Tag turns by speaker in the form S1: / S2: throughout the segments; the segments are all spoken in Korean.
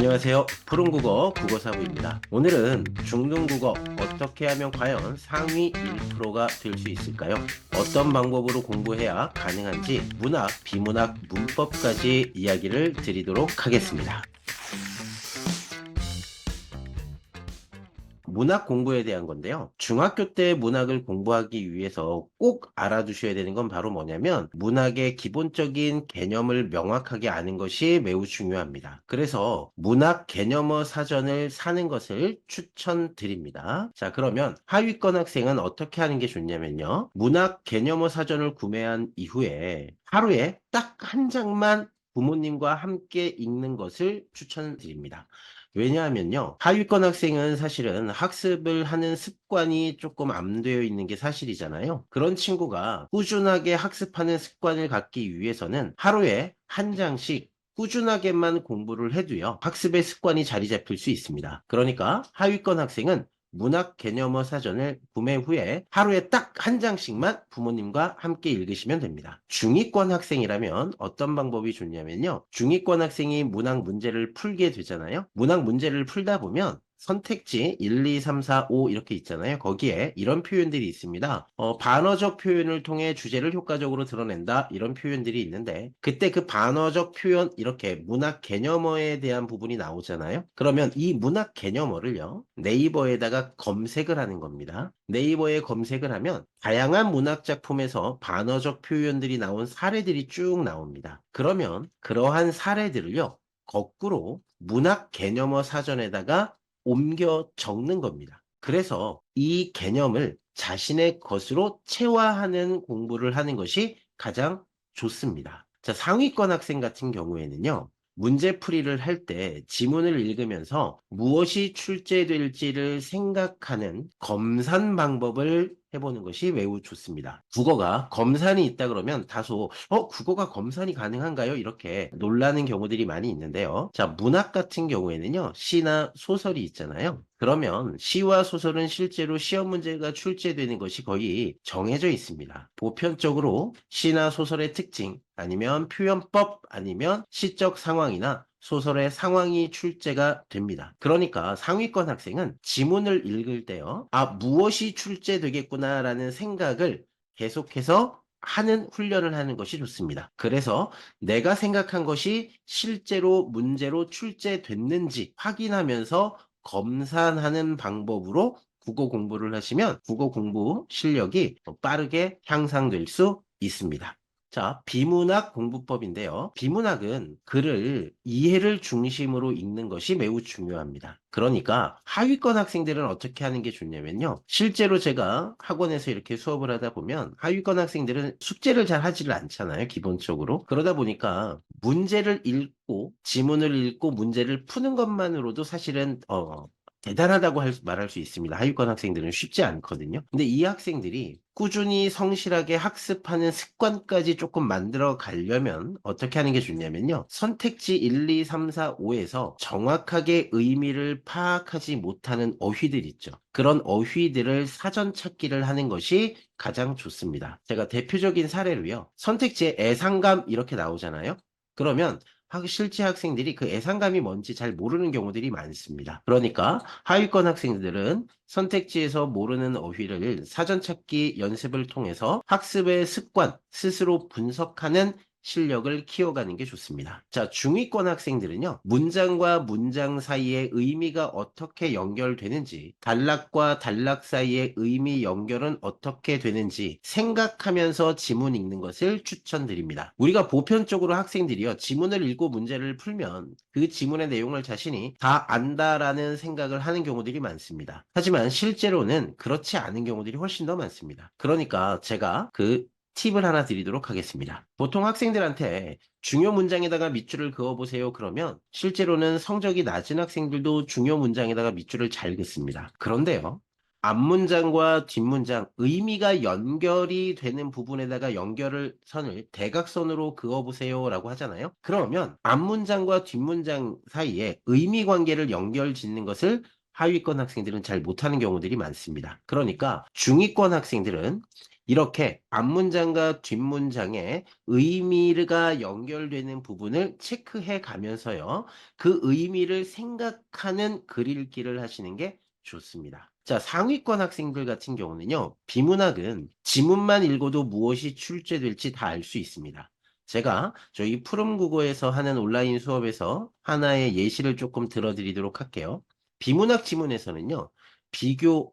S1: 안녕하세요. 푸른국어 국어사부입니다. 오늘은 중등국어 어떻게 하면 과연 상위 1%가 될 수 있을까요? 어떤 방법으로 공부해야 가능한지 문학, 비문학, 문법까지 이야기를 드리도록 하겠습니다. 문학 공부에 대한 건데요. 중학교 때 문학을 공부하기 위해서 꼭 알아두셔야 되는 건 바로 뭐냐면 문학의 기본적인 개념을 명확하게 아는 것이 매우 중요합니다. 그래서 문학 개념어 사전을 사는 것을 추천드립니다. 자, 그러면 하위권 학생은 어떻게 하는 게 좋냐면요. 문학 개념어 사전을 구매한 이후에 하루에 딱 한 장만 부모님과 함께 읽는 것을 추천드립니다. 왜냐하면요. 하위권 학생은 사실은 학습을 하는 습관이 조금 안 되어 있는 게 사실이잖아요. 그런 친구가 꾸준하게 학습하는 습관을 갖기 위해서는 하루에 한 장씩 꾸준하게만 공부를 해도요. 학습의 습관이 자리 잡힐 수 있습니다. 그러니까 하위권 학생은 문학 개념어 사전을 구매 후에 하루에 딱 한 장씩만 부모님과 함께 읽으시면 됩니다. 중위권 학생이라면 어떤 방법이 좋냐면요. 중위권 학생이 문학 문제를 풀게 되잖아요. 문학 문제를 풀다 보면 선택지 1, 2, 3, 4, 5 이렇게 있잖아요. 거기에 이런 표현들이 있습니다. 어, 반어적 표현을 통해 주제를 효과적으로 드러낸다 이런 표현들이 있는데 그때 그 반어적 표현 이렇게 문학 개념어에 대한 부분이 나오잖아요. 그러면 이 문학 개념어를요. 네이버에다가 검색을 하는 겁니다. 네이버에 검색을 하면 다양한 문학 작품에서 반어적 표현들이 나온 사례들이 쭉 나옵니다. 그러면 그러한 사례들을요. 거꾸로 문학 개념어 사전에다가 옮겨 적는 겁니다. 그래서 이 개념을 자신의 것으로 체화하는 공부를 하는 것이 가장 좋습니다. 자, 상위권 학생 같은 경우에는요. 문제풀이를 할 때 지문을 읽으면서 무엇이 출제될지를 생각하는 검산 방법을 해보는 것이 매우 좋습니다. 국어가 검산이 있다 그러면 다소 어 국어가 검산이 가능한가요? 이렇게 놀라는 경우들이 많이 있는데요. 자 문학 같은 경우에는요 시나 소설이 있잖아요. 그러면 시와 소설은 실제로 시험 문제가 출제되는 것이 거의 정해져 있습니다. 보편적으로 시나 소설의 특징 아니면 표현법 아니면 시적 상황이나 소설의 상황이 출제가 됩니다. 그러니까 상위권 학생은 지문을 읽을 때요. 아, 무엇이 출제되겠구나라는 생각을 계속해서 하는 훈련을 하는 것이 좋습니다. 그래서 내가 생각한 것이 실제로 문제로 출제됐는지 확인하면서 검산하는 방법으로 국어 공부를 하시면 국어 공부 실력이 빠르게 향상될 수 있습니다. 자, 비문학 공부법인데요. 비문학은 글을 이해를 중심으로 읽는 것이 매우 중요합니다. 그러니까 하위권 학생들은 어떻게 하는 게 좋냐면요. 실제로 제가 학원에서 이렇게 수업을 하다 보면 하위권 학생들은 숙제를 잘 하지를 않잖아요. 기본적으로. 그러다 보니까 문제를 읽고 지문을 읽고 문제를 푸는 것만으로도 사실은 어 대단하다고 할, 말할 수 있습니다. 하위권 학생들은 쉽지 않거든요. 근데 이 학생들이 꾸준히 성실하게 학습하는 습관까지 조금 만들어 가려면 어떻게 하는 게 좋냐면요. 선택지 1, 2, 3, 4, 5에서 정확하게 의미를 파악하지 못하는 어휘들 있죠. 그런 어휘들을 사전 찾기를 하는 것이 가장 좋습니다. 제가 대표적인 사례로요. 선택지에 애상감 이렇게 나오잖아요. 그러면 학- 실제 학생들이 그 애상감이 뭔지 잘 모르는 경우들이 많습니다. 그러니까 하위권 학생들은 선택지에서 모르는 어휘를 사전 찾기 연습을 통해서 학습의 습관, 스스로 분석하는 실력을 키워가는 게 좋습니다. 자, 중위권 학생들은요, 문장과 문장 사이의 의미가 어떻게 연결되는지, 단락과 단락 사이의 의미 연결은 어떻게 되는지 생각하면서 지문 읽는 것을 추천드립니다. 우리가 보편적으로 학생들이요, 지문을 읽고 문제를 풀면 그 지문의 내용을 자신이 다 안다라는 생각을 하는 경우들이 많습니다. 하지만 실제로는 그렇지 않은 경우들이 훨씬 더 많습니다. 그러니까 제가 그 팁을 하나 드리도록 하겠습니다. 보통 학생들한테 중요 문장에다가 밑줄을 그어보세요. 그러면 실제로는 성적이 낮은 학생들도 중요 문장에다가 밑줄을 잘 긋습니다. 그런데요. 앞문장과 뒷문장 의미가 연결이 되는 부분에다가 연결을 선을 대각선으로 그어보세요 라고 하잖아요. 그러면 앞문장과 뒷문장 사이에 의미 관계를 연결 짓는 것을 하위권 학생들은 잘 못하는 경우들이 많습니다. 그러니까 중위권 학생들은 이렇게 앞문장과 뒷문장의 의미가 연결되는 부분을 체크해 가면서요. 그 의미를 생각하는 글 읽기를 하시는 게 좋습니다. 자, 상위권 학생들 같은 경우는요. 비문학은 지문만 읽어도 무엇이 출제될지 다 알 수 있습니다. 제가 저희 푸름국어에서 하는 온라인 수업에서 하나의 예시를 조금 들어드리도록 할게요. 비문학 지문에서는요. 비교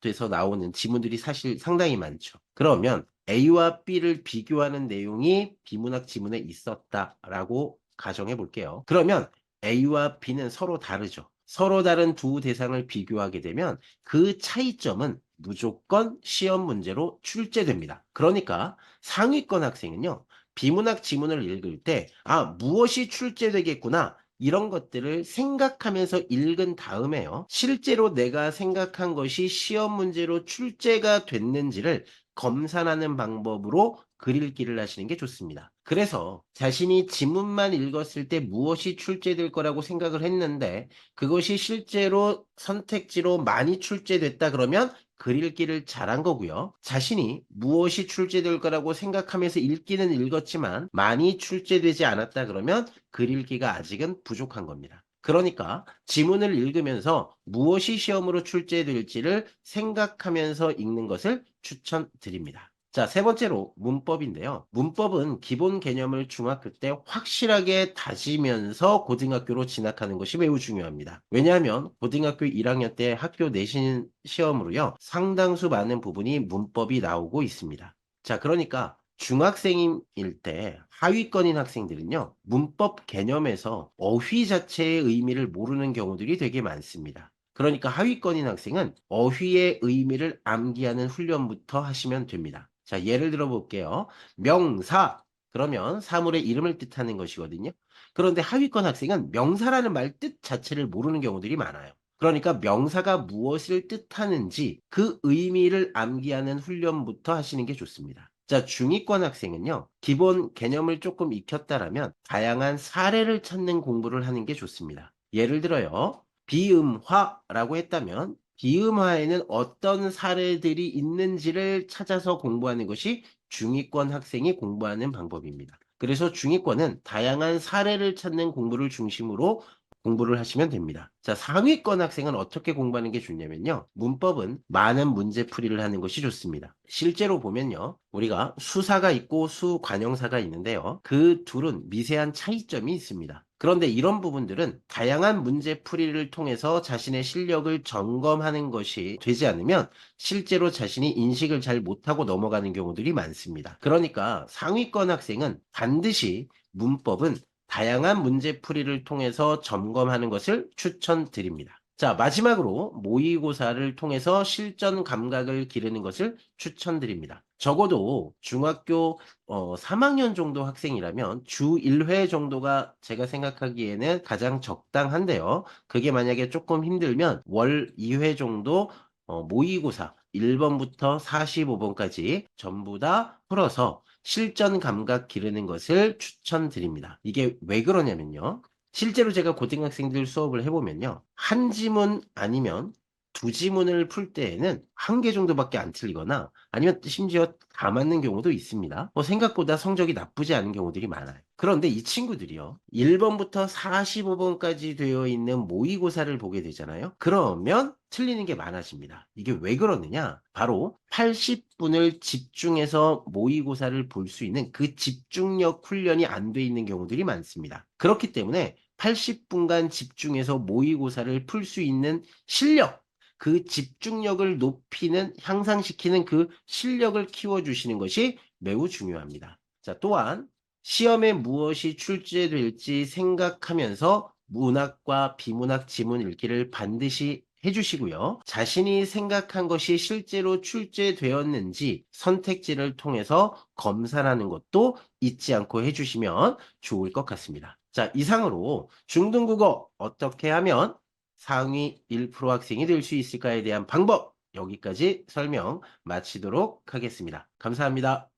S1: 돼서 나오는 지문들이 사실 상당히 많죠. 그러면 A와 B를 비교하는 내용이 비문학 지문에 있었다라고 가정해 볼게요. 그러면 A와 B는 서로 다르죠. 서로 다른 두 대상을 비교하게 되면 그 차이점은 무조건 시험 문제로 출제됩니다. 그러니까 상위권 학생은요. 비문학 지문을 읽을 때, 아, 무엇이 출제되겠구나. 이런 것들을 생각하면서 읽은 다음에요. 실제로 내가 생각한 것이 시험 문제로 출제가 됐는지를 검산하는 방법으로 글 읽기를 하시는 게 좋습니다. 그래서 자신이 지문만 읽었을 때 무엇이 출제될 거라고 생각을 했는데 그것이 실제로 선택지로 많이 출제됐다 그러면 글 읽기를 잘한 거고요. 자신이 무엇이 출제될 거라고 생각하면서 읽기는 읽었지만 많이 출제되지 않았다 그러면 글 읽기가 아직은 부족한 겁니다. 그러니까 지문을 읽으면서 무엇이 시험으로 출제될지를 생각하면서 읽는 것을 추천드립니다. 자, 세 번째로 문법인데요. 문법은 기본 개념을 중학교 때 확실하게 다지면서 고등학교로 진학하는 것이 매우 중요합니다. 왜냐하면 고등학교 1학년 때 학교 내신 시험으로요. 상당수 많은 부분이 문법이 나오고 있습니다. 자, 그러니까 중학생일 때 하위권인 학생들은요, 문법 개념에서 어휘 자체의 의미를 모르는 경우들이 되게 많습니다. 그러니까 하위권인 학생은 어휘의 의미를 암기하는 훈련부터 하시면 됩니다. 자, 예를 들어 볼게요. 명사. 그러면 사물의 이름을 뜻하는 것이거든요. 그런데 하위권 학생은 명사라는 말 뜻 자체를 모르는 경우들이 많아요. 그러니까 명사가 무엇을 뜻하는지 그 의미를 암기하는 훈련부터 하시는 게 좋습니다. 자, 중위권 학생은요, 기본 개념을 조금 익혔다라면 다양한 사례를 찾는 공부를 하는 게 좋습니다. 예를 들어요, 비음화라고 했다면 비음화에는 어떤 사례들이 있는지를 찾아서 공부하는 것이 중위권 학생이 공부하는 방법입니다. 그래서 중위권은 다양한 사례를 찾는 공부를 중심으로 공부를 하시면 됩니다. 자, 상위권 학생은 어떻게 공부하는 게 좋냐면요. 문법은 많은 문제풀이를 하는 것이 좋습니다. 실제로 보면요. 우리가 수사가 있고 수관형사가 있는데요. 그 둘은 미세한 차이점이 있습니다. 그런데 이런 부분들은 다양한 문제풀이를 통해서 자신의 실력을 점검하는 것이 되지 않으면 실제로 자신이 인식을 잘 못하고 넘어가는 경우들이 많습니다. 그러니까 상위권 학생은 반드시 문법은 다양한 문제풀이를 통해서 점검하는 것을 추천드립니다. 자, 마지막으로 모의고사를 통해서 실전 감각을 기르는 것을 추천드립니다. 적어도 중학교 어, 3학년 정도 학생이라면 주 1회 정도가 제가 생각하기에는 가장 적당한데요. 그게 만약에 조금 힘들면 월 2회 정도 어, 모의고사 1번부터 45번까지 전부 다 풀어서 실전 감각 기르는 것을 추천드립니다. 이게 왜 그러냐면요. 실제로 제가 고등학생들 수업을 해보면요. 한 지문 아니면 두 지문을 풀 때에는 한 개 정도밖에 안 틀리거나 아니면 심지어 다 맞는 경우도 있습니다. 뭐 생각보다 성적이 나쁘지 않은 경우들이 많아요. 그런데 이 친구들이요. 1번부터 45번까지 되어 있는 모의고사를 보게 되잖아요. 그러면 틀리는 게 많아집니다. 이게 왜 그러느냐? 바로 80분을 집중해서 모의고사를 볼 수 있는 그 집중력 훈련이 안 돼 있는 경우들이 많습니다. 그렇기 때문에 80분간 집중해서 모의고사를 풀 수 있는 실력, 그 집중력을 높이는, 향상시키는 그 실력을 키워주시는 것이 매우 중요합니다. 자, 또한 시험에 무엇이 출제될지 생각하면서 문학과 비문학 지문 읽기를 반드시 해주시고요. 자신이 생각한 것이 실제로 출제되었는지 선택지를 통해서 검사하는 것도 잊지 않고 해주시면 좋을 것 같습니다. 자, 이상으로 중등국어 어떻게 하면 상위 1% 학생이 될 수 있을까에 대한 방법 여기까지 설명 마치도록 하겠습니다. 감사합니다.